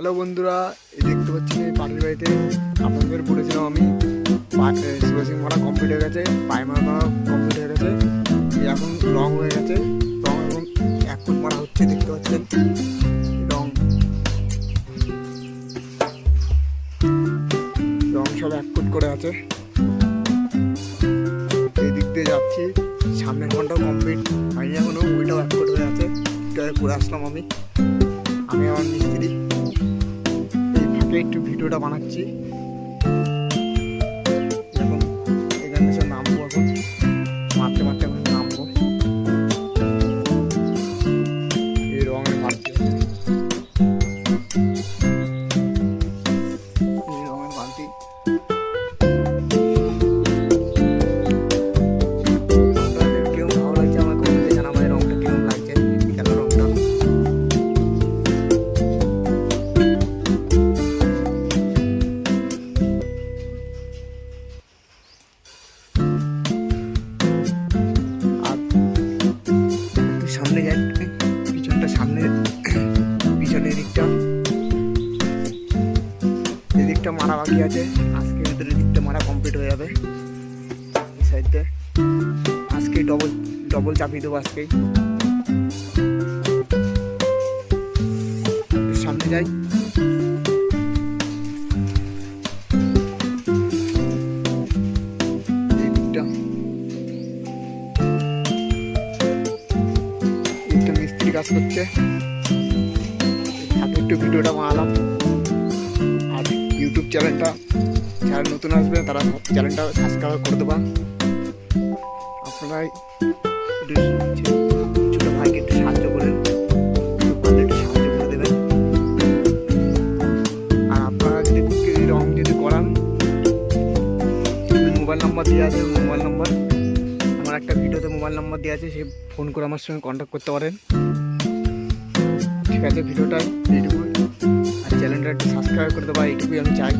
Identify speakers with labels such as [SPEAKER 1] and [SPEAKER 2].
[SPEAKER 1] Hello বন্ধুরা, এই দেখতে পাচ্ছেন এই পাশের বাড়িতে আপনাদের বলেছিলাম আমি সুভাষিং মারা কমপ্লিট হয়ে গেছে পায়ে মারা কমপ্লিট হয়ে গেছে। এখন রং হয়ে গেছে, রং এখন এক ফুট মারা হচ্ছে, দেখতে পাচ্ছেন? রং। রং সব এক ফুট করে আছে। এই দিক দিয়ে যাচ্ছি, সামনের ঘন্টাও কমপ্লিট হয়নি এখনও, ওইটাও এক ফুট হয়ে আছে। করে আসলাম আমি। আমি আমার মিস্ত্রি ফাঁকে একটু ভিডিওটা বানাচ্ছি। সামনে যাই। পিছনটা সামনে। পিছনের দিকটা। এদিকটা মারা বাকি আছে। আজকে ভিতরে দিকটা মারা কমপ্লিট হয়ে যাবে। সাইডে আজকে ডবল ডবল চাপিয়ে দেবো আজকেই সামনে যাই। এই একটা কাজ করছে আগে একটু ভিডিওটা বানালাম। আর ইউটিউব চ্যানেলটা যারা নতুন আসবে, তারা চ্যানেলটা সাবস্ক্রাইব করে দেবা। আপনারাই ছোটো ভাইকে একটু সাহায্য করে দেবেন। আর আপনারা যদি যদি মোবাইল নাম্বার দিয়ে আছে, মোবাইল নাম্বার। একটা ভিডিওতে মোবাইল নাম্বার দেওয়া আছে, সে ফোন করে আমার সঙ্গে কন্ট্যাক্ট করতে পারেন। ঠিক আছে, ভিডিওটা এইটুকুই আর চ্যানেলটা একটু সাবস্ক্রাইব করে দেবা এইটুকুই আমি চাই।